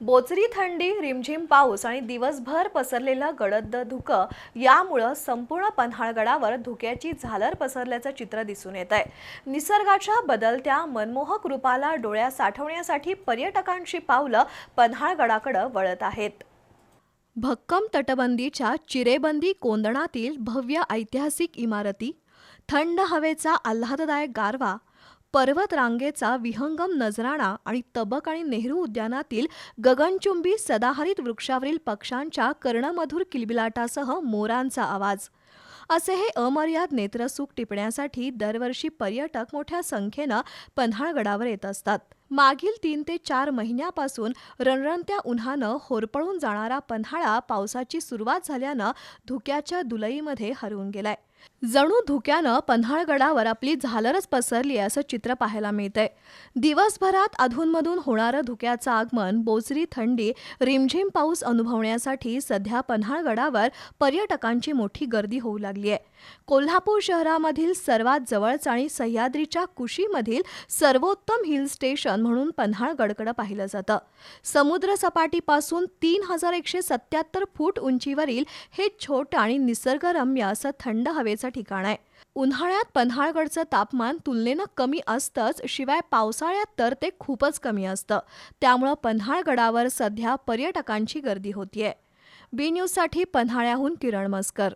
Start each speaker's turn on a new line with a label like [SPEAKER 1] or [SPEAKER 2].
[SPEAKER 1] बोचरी थंडी रिमझिम पाऊस आणि दिवसभर पसरलेलं गडद धुकं यामुळं संपूर्ण पन्हाळगडावर धुक्याची झालर पसरल्याचं चित्र दिसून येत आहे निसर्गाच्या बदलत्या मनमोहक रूपाला डोळ्या साठवण्यासाठी पर्यटकांची पावलं पन्हाळगडाकडं वळत आहेत. भक्कम तटबंदीच्या चिरेबंदी कोंदणातील भव्य ऐतिहासिक इमारती थंड हवेचा आल्हाददायक गारवा पर्वतरांगेचा विहंगम नजराणा आणि तबक आणि नेहरू उद्यानातील गगनचुंबी सदाहरित वृक्षावरील पक्ष्यांच्या कर्णमधुर किलबिलाटासह मोरांचा आवाज. असे हे अमर्याद नेत्रसुख टिपण्यासाठी दरवर्षी पर्यटक मोठ्या संख्येनं पन्हाळगडावर येत असतात. मागील तीन ते चार महिन्यापासून रणरणत्या उन्हानं होरपळून जाणारा पन्हाळा पावसाची सुरुवात झाल्यानं धुक्याच्या दुलईमध्ये हरवून गेलाय. जणू धुक्यानं पन्हाळगडावर आपली झालरच पसरली आहे असं चित्र पाहायला मिळतंय. दिवसभरात अधूनमधून होणारं धुक्याचं आगमन बोचरी थंडी रिमझिम पाऊस अनुभवण्यासाठी सध्या पन्हाळगडावर पर्यटकांची मोठी गर्दी होऊ लागली आहे. कोल्हापूर शहरामधील सर्वात जवळच आणि सह्याद्रीच्या कुशीमधील सर्वोत्तम हिल स्टेशन म्हणून पन्हाळगडकडं पाहिलं जातं. समुद्र सपाटीपासून तीन हजार एकशे सत्याहत्तर फूट उंचीवरील हे छोटं आणि निसर्गरम्य असं थंड हवेचं ठिकाण आहे. उन्हाळ्यात पन्हाळगडचं तापमान तुलनेनं कमी असतंच शिवाय पावसाळ्यात तर ते खूपच कमी असतं. त्यामुळं पन्हाळगडावर सध्या पर्यटकांची गर्दी होतीये. बी न्यूजसाठी पन्हाळ्याहून किरण मस्कर.